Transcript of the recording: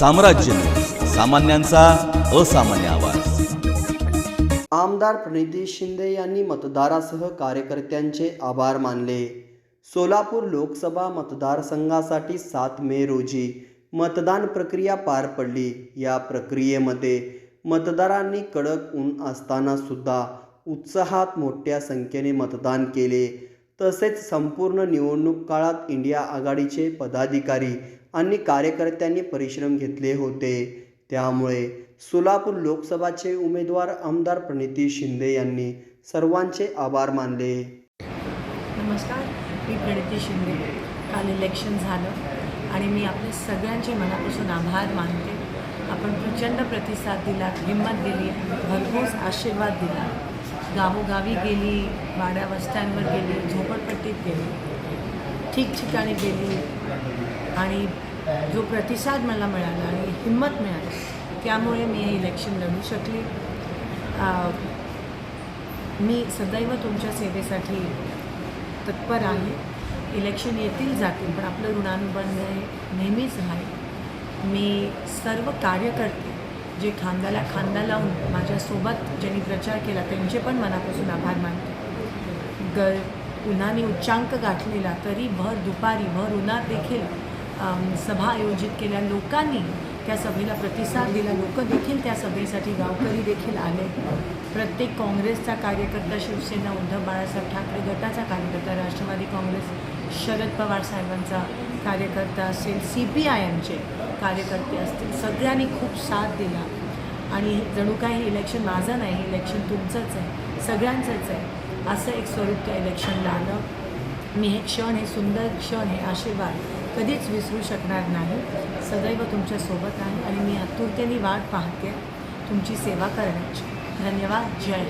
साम्राज्य. सामान्यांचा असामान्य आवाज. आमदार प्रणिती शिंदे यांनी मतदारासह कार्यकर्त्यांचे आभार मानले. सोलापूर लोकसभा मतदारसंघासाठी सात मे रोजी मतदान प्रक्रिया पार पडली. या प्रक्रियेमध्ये मतदारांनी कडक ऊन असताना सुद्धा उत्साहात मोठ्या संख्येने मतदान केले. तसेच संपूर्ण निवडणूक काळात इंडिया आघाडीचे पदाधिकारी आणि कार्यकर्त्यांनी परिश्रम घेतले होते. त्यामुळे सोलापूर लोकसभाचे उमेदवार आमदार प्रणिती शिंदे यांनी सर्वांचे आभार मानले. नमस्कार मी प्रणिती शिंदे. काल इलेक्शन झालं आणि मी आपल्या सगळ्यांचे मनापासून आभार मानते. आपण प्रचंड प्रतिसाद दिला हिंमत दिली भरपूर आशीर्वाद दिला. गावोगावी गेली वाड्या वस्त्यांवर गेली झोपडपट्टीत गेली ठिकठिकाणी गेली आणि जो प्रतिसाद मला मिळाला आणि हिंमत मिळाली त्यामुळे मी हे इलेक्शन लढू शकले. मी सदैव तुमच्या सेवेसाठी तत्पर आहे. इलेक्शन येतील जातील पण आपलं ऋणानुबंध हे नेहमीच आहे. मी सर्व कार्यकर्ते जे खांद्याला खांदा लावून माझ्यासोबत ज्यांनी प्रचार केला त्यांचे पण मनापासून आभार मानते. ग उन्हाने उच्चांक गाठलेला तरी भर दुपारी भर उन्हात देखील सभा आयोजित केल्या. लोकांनी त्या सभेला प्रतिसाद दिला. लोक देखील त्या सभेसाठी गावकरी देखील आले. प्रत्येक काँग्रेसचा कार्यकर्ता शिवसेना उद्धव बाळासाहेब ठाकरे गटाचा कार्यकर्ता राष्ट्रवादी काँग्रेस शरद पवार साहेबांचा कार्यकर्ता असेल सी पी आय एमचे कार्यकर्ते असतील. सगळ्यांनी खूप साथ दिला. आणि जणू काही हे इलेक्शन माझं नाही हे इलेक्शन तुमचंच आहे. सगळ्यांचंच आहे. असं एक स्वरूप त्या इलेक्शनला आलं. मी हे क्षण हे सुंदर क्षण हे आशीर्वाद कधीच विसरू शकणार नाही. सदैव तुमच्यासोबत आहे आणि मी आतुरतेने वाट पाहते तुमची सेवा करण्याची. धन्यवाद. जय